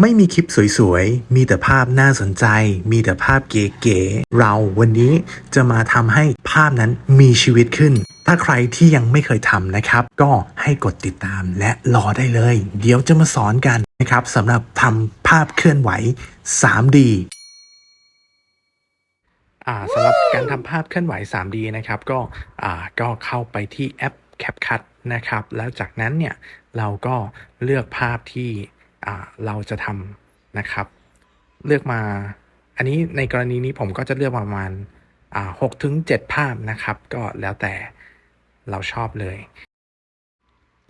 ไม่มีคลิปสวยๆ มีแต่ภาพน่าสนใจ มีแต่ภาพเก๋ๆ เราวันนี้จะมาทำให้ภาพนั้นมีชีวิตขึ้น ถ้าใครที่ยังไม่เคยทำนะครับ ก็ให้กดติดตามและรอได้เลย เดี๋ยวจะมาสอนกันนะครับสำหรับทำภาพเคลื่อนไหว 3D สำหรับการทำภาพเคลื่อนไหว 3D นะครับ ก็ก็เข้าไปที่แอป CapCut นะครับ แล้วจากนั้นเนี่ยเราก็เลือกภาพที่ เราจะทำนะครับ เลือกมา อันนี้ในกรณีนี้ผมก็จะเลือกประมาณหกถึงเจ็ดภาพนะครับ ก็แล้วแต่เราชอบเลย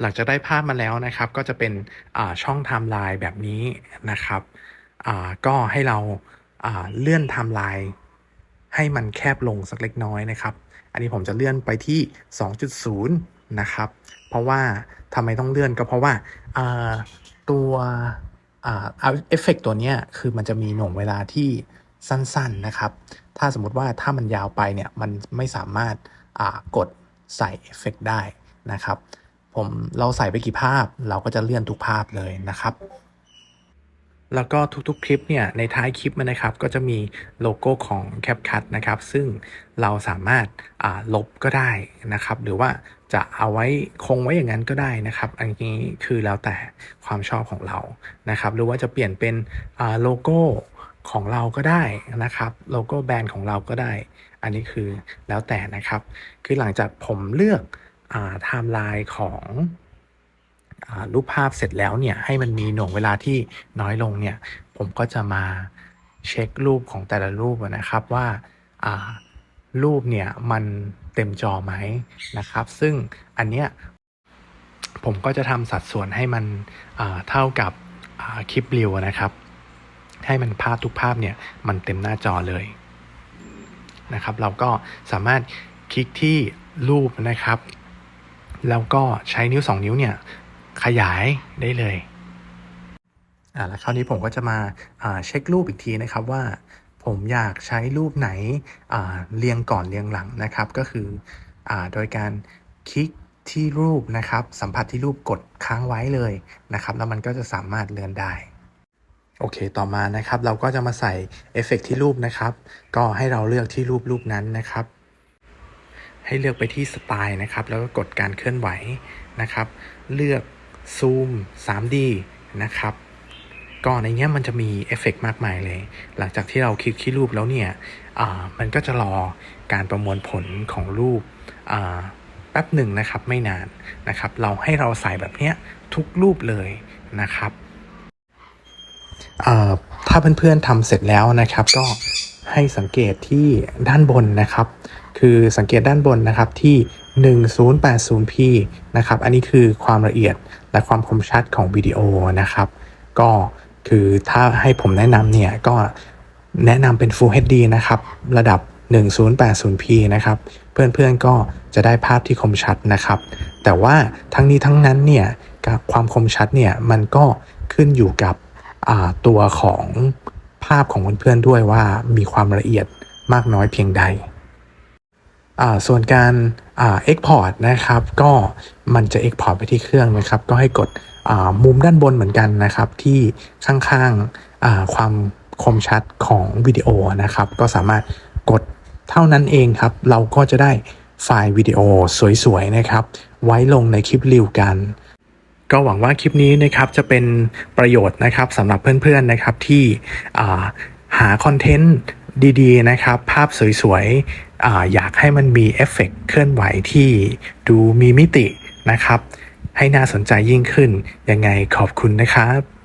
หลังจากได้ภาพมาแล้วนะครับ ก็จะเป็นช่องไทม์ไลน์แบบนี้นะครับก็ให้เราาเลื่อนไทม์ไลน์ให้มันแคบลงสักเล็กน้อยนะครับ อันนี้ผมจะเลื่อนไปที่ 2.0 นะครับ เพราะว่า ทำไมต้องเลื่อนก็เพราะว่าตัวเอฟเฟกตัวนี้คือมันจะมีหน่วงเวลาที่สั้นๆนะครับ ถ้าสมมติว่าถ้ามันยาวไปเนี่ยมันไม่สามารถกดใส่เอฟเฟกได้นะครับ ผมเราใส่ไปกี่ภาพเราก็จะเลื่อนทุกภาพเลยนะครับ แล้วก็ทุกๆคลิปเนี่ยในท้ายคลิปมันนะครับ ก็จะมีโลโก้ของ CapCut นะครับ ซึ่งเราสามารถลบก็ได้นะครับ หรือว่าจะเอาไว้คงไว้อย่างนั้นก็ได้นะครับ อันนี้คือแล้วแต่ความชอบของเรานะครับ หรือว่าจะเปลี่ยนเป็นโลโก้ของเราก็ได้นะครับ โลโก้แบรนด์ของเราก็ได้ อันนี้คือแล้วแต่นะครับ คือหลังจากผมเลือกไทม์ไลน์ของ รูปภาพเสร็จแล้วเนี่ยให้มันมีหน่วงเวลาที่น้อยลงเนี่ยผมก็จะมาเช็ครูปของแต่ละรูปนะครับว่ารูปเนี่ยมันเต็มจอไหมนะครับ ซึ่งอันเนี้ยผมก็จะทำสัดส่วนให้มันเท่ากับคลิปเรียวนะครับ ให้มันภาพทุกภาพเนี่ยมันเต็มหน้าจอเลยนะครับ เราก็สามารถคลิกที่รูปนะครับ แล้วก็ใช้นิ้ว 2 นิ้วเนี่ย ขยายได้เลยอ่าแล้วคราวนี้ผมก็จะมาอ่าเช็ครูปอีกทีนะครับว่า ผมอยากใช้รูปไหนอ่าเรียงก่อนเรียงหลังนะครับ ก็คืออ่าโดยการคลิกที่รูปนะครับ สัมผัสที่รูปกดค้างไว้เลยนะครับ แล้วมันก็จะสามารถเลื่อนได้โอเค ต่อมานะครับ เราก็จะมาใส่เอฟเฟกต์ที่รูปนะครับ ก็ให้เราเลือกที่รูปรูปนั้นนะครับ ให้เลือกไปที่สไตล์นะครับ แล้วก็กดการเคลื่อนไหวนะครับ เลือก ซูม 3D นะครับก็ในเนี้ยมันจะมีเอฟเฟกต์มากมายเลย หลังจากที่เราคลิกที่รูปแล้วเนี่ยมันก็จะรอการประมวลผลของรูปแป๊บหนึ่งนะครับไม่นานนะครับ เราให้เราใส่แบบเนี้ยทุกรูปเลยนะครับอ่าถ้าเพื่อนๆทำเสร็จแล้วนะครับ ก็ให้สังเกตที่ด้านบนนะครับ คือสังเกตด้านบนนะครับที่ 1080p นะครับ อันนี้คือความละเอียดและความคมชัดของวิดีโอนะครับ ก็คือถ้าให้ผมแนะนำเนี่ย ก็แนะนำเป็น Full HD นะครับ ระดับ 1080p นะครับ เพื่อนๆก็จะได้ภาพที่คมชัดนะครับ แต่ว่าทั้งนี้ทั้งนั้นเนี่ยความคมชัดเนี่ยมันก็ขึ้นอยู่กับตัวของภาพของเพื่อนๆด้วยว่ามีความละเอียดมากน้อยเพียงใด ส่วนการอ่า export นะครับก็มันจะ export ไปที่เครื่องนะครับ ก็ให้กดอ่ามุมด้านบนเหมือนกันนะครับ ที่ข้างๆอ่าความคมชัดของวิดีโอนะครับ ก็สามารถกดเท่านั้นเองครับ เราก็จะได้ไฟล์วิดีโอสวยๆนะครับ ไว้ลงในคลิปรีวกัน ก็หวังว่าคลิปนี้นะครับจะเป็นประโยชน์นะครับสำหรับเพื่อนๆนะครับที่อ่าหาคอนเทนต์ดีๆนะครับ ภาพสวยๆ ออยากให้มันมีเอฟเฟกต์เคลื่อนไหวที่ดูมีมิตินะครับ ให้น่าสนใจยิ่งขึ้น ยังไงขอบคุณนะครับ